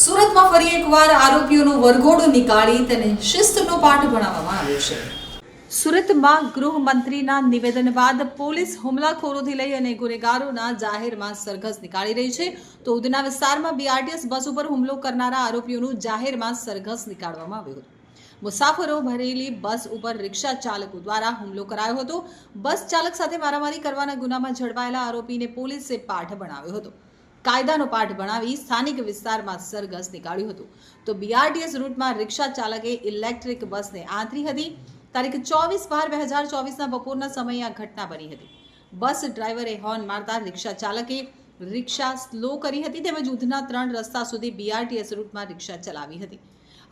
સુરતમાં ફરી એકવાર આરોપીઓનું વરઘોડું નીકાળી તેને શિસ્તનો પાઠ ભણાવવામાં આવ્યો છે. સુરતમાં ગૃહમંત્રીના નિવેદન બાદ પોલીસ હુમલાખોરોથી લઈ અને ગુનેગારોના જાહેરમાં સરઘસ નીકાળી રહી છે. તો ઉધના વિસ્તારમાં બીઆરટીએસ બસ ઉપર હુમલો કરનારા આરોપીઓનું જાહેરમાં સરઘસ નીકાળવામાં આવ્યું હતું. મુસાફરો ભરેલી બસ ઉપર રિક્ષા ચાલકો દ્વારા હુમલો કરાયો હતો. બસ ચાલક સાથે મારામારી કરવાના ગુનામાં ઝડપાયેલા આરોપીને પોલીસે પાઠ ભણાવ્યો હતો. કાયદાનો પાઠ ભણાવી સ્થાનિક વિસ્તારમાં સરઘસ નીકાળ્યું હતું. તો બીઆરટીએસ રૂટમાં રિક્ષા ચાલકે ઇલેક્ટ્રિક બસને આંતરી હતી. તારીખ ચોવીસ બાર બે હજાર ચોવીસના બપોરના સમયે આ ઘટના બની હતી. બસ ડ્રાઈવરે હોર્ન મારતા રિક્ષા ચાલકે રિક્ષા સ્લો કરી હતી તેમજ ઉધના ત્રણ રસ્તા સુધી બીઆરટીએસ રૂટમાં રિક્ષા ચલાવી હતી.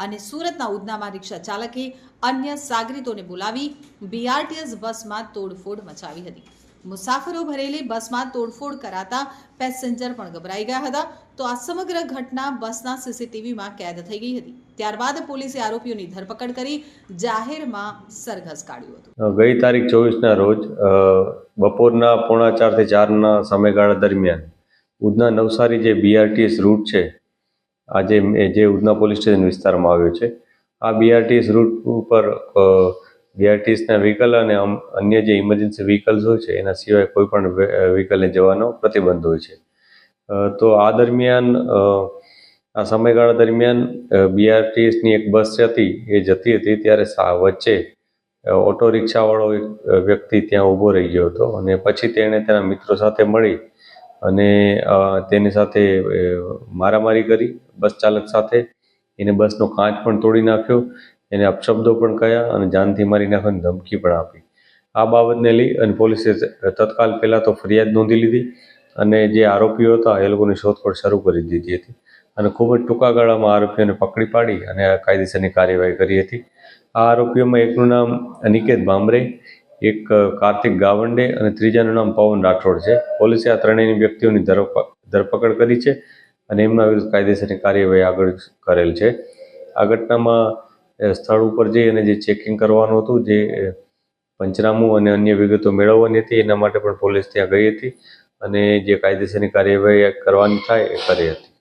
અને સુરતના ઉધનામાં રિક્ષા ચાલકે અન્ય સાગરીતોને બોલાવી બીઆરટીએસ બસમાં તોડફોડ મચાવી હતી. મુસાફરો ભરેલી બસમાં તોડફોડ કરાતા પેસેન્જર પણ ગભરાઈ ગયા હતા. તો આ સમગ્ર ઘટના બસના સીસીટીવીમાં કેદ થઈ ગઈ હતી. ત્યારબાદ પોલીસે આરોપીઓની ધરપકડ કરી જાહેરમાં સરઘસ કાઢ્યું હતું. ગઈ તારીખ ચોવીસના રોજ બપોરના પોણા ચારથી ચારના સમયગાળા દરમિયાન ઉધના નવસારી જે બીઆરટીએસ રૂટ છે, આજે જે ઉધના પોલીસ સ્ટેશન વિસ્તારમાં આવ્યો છે, આ બીઆરટીએસ રૂટ ઉપર બીઆરટીએસના વ્હીકલ અને અન્ય જે ઇમરજન્સી વ્હીકલ્સ હોય છે, એના સિવાય કોઈ પણ વ્હીકલને જવાનો પ્રતિબંધ હોય છે. તો આ દરમિયાન આ સમયગાળા દરમિયાન બીઆરટીએસની એક બસ હતી એ જતી હતી ત્યારે વચ્ચે ઓટો રિક્ષાવાળો એક વ્યક્તિ ત્યાં ઊભો રહી ગયો હતો અને પછી તેણે તેના મિત્રો સાથે મળી અને તેની સાથે મારામારી કરી, બસ ચાલક સાથે. એને બસનો કાચ પણ તોડી નાખ્યો એને અપશબ્દો પણ કહ્યા અને જાનથી મારી નાખવાની ધમકી પણ આપી. આ બાબતને લઈ અને પોલીસે તત્કાલ પહેલાં તો ફરિયાદ નોંધી લીધી અને જે આરોપીઓ હતા એ લોકોની શોધખોળ શરૂ કરી દીધી હતી અને ખૂબ જ ટૂંકા ગાળામાં આરોપીઓને પકડી પાડી અને કાયદેસરની કાર્યવાહી કરી હતી. આ આરોપીઓમાં એકનું નામ અનિકેત ભામરે, એક કાર્તિક ગાવંડે અને ત્રીજાનું નામ પવન રાઠોડ છે. પોલીસે આ ત્રણેય વ્યક્તિઓની ધરપ- ધરપકડ કરી છે અને એમના વિરુદ્ધ કાયદેસરની કાર્યવાહી આગળ કરેલ છે. આ ઘટનામાં સ્થળ ઉપર જઈ અને જે ચેકિંગ કરવાનું હતું, જે પંચનામું અને અન્ય વિગતો મેળવવાની હતી, એના માટે પણ પોલીસ ત્યાં ગઈ હતી અને જે કાયદેસરની કાર્યવાહી કરવાની થાય એ કરી હતી.